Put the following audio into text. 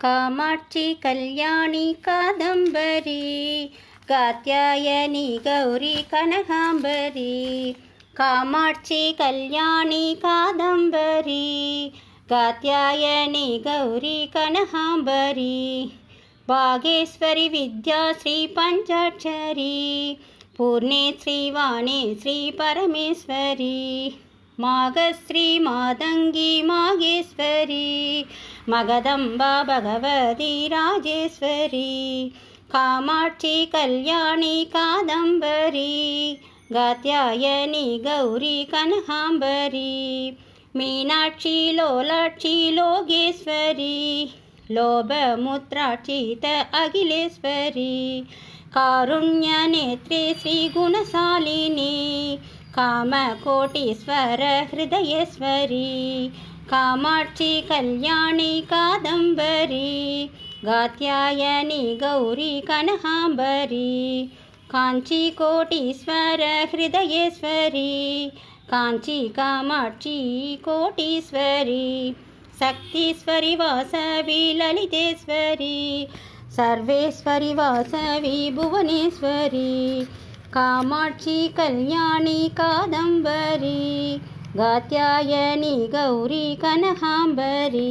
Kamakshi Kalyani Kadambari Katyayani Gauri कनकाम्बरी Kamakshi Kalyani Kadambari Katyayani Gauri कनकाम्बरी भागेश्वरि Vidyashree पञ्चाक्षरी Pune श्रीवाणे श्रीपरमेश्वरी माघश्री मादङ्गी मागेश्वरी மகதம்பா Bhagavathi Rajeswari Kamakshi Kalyani Kadambari Katyayani Gowri Kanakambari Meenakshi லோலாட்சி Lokeswari लोभमुत्रार्चित Akhileshwari कारुण्यनेत्रे श्रीगुणशालिनी कामकोटीश्वर हृदयेश्वरी Kamakshi Kalyani Kadambari Katyayani Gowri Kanakambari Kanchi Koteswara ஹிருதயேஸ்வரி Kanchi Kamakshi Koteeswari Sakthieswari Vasavi Lalitheswari Sarveswari Vasavi Bhuvaneswari Kamakshi Kalyani Kadambari गात्यायनी Gauri कनकाम्बरी